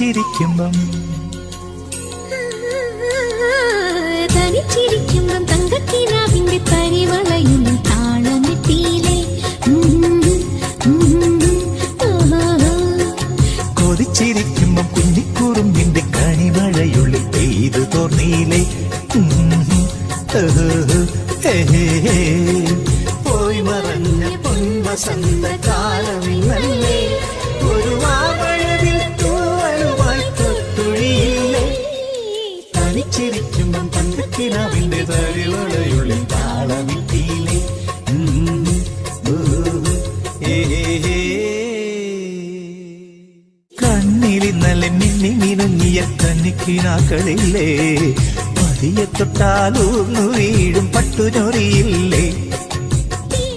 തനിച്ചിരിക്കുമ്പം. തനിച്ചിരിക്കുമ്പം തങ്കക്കിനാവിന്റെ പരിവളയും താളമെത്തിയിലെ കൊതിച്ചിരിക്കുമ്പം കുഞ്ഞിക്കുറുമ്പിന്റെ കണിമഴയുള്ളിൽ പെയ്തു ഹേ. പോയി മറഞ്ഞ പൊൻവസന്ത തനിച്ചിരിക്കുമ്പം തങ്കക്കിനാവിന്റെ തരിവളയുള്ളിൽ താളമിട്ടിയിലേ. കണ്ണിലിന്നലെ മിന്നി മിനുങ്ങിയ കന്നിക്കിനാക്കളില്ലേ പതിയെ തൊട്ടാലൂർന്നു വീഴും പട്ടുചൊറിയില്ലേ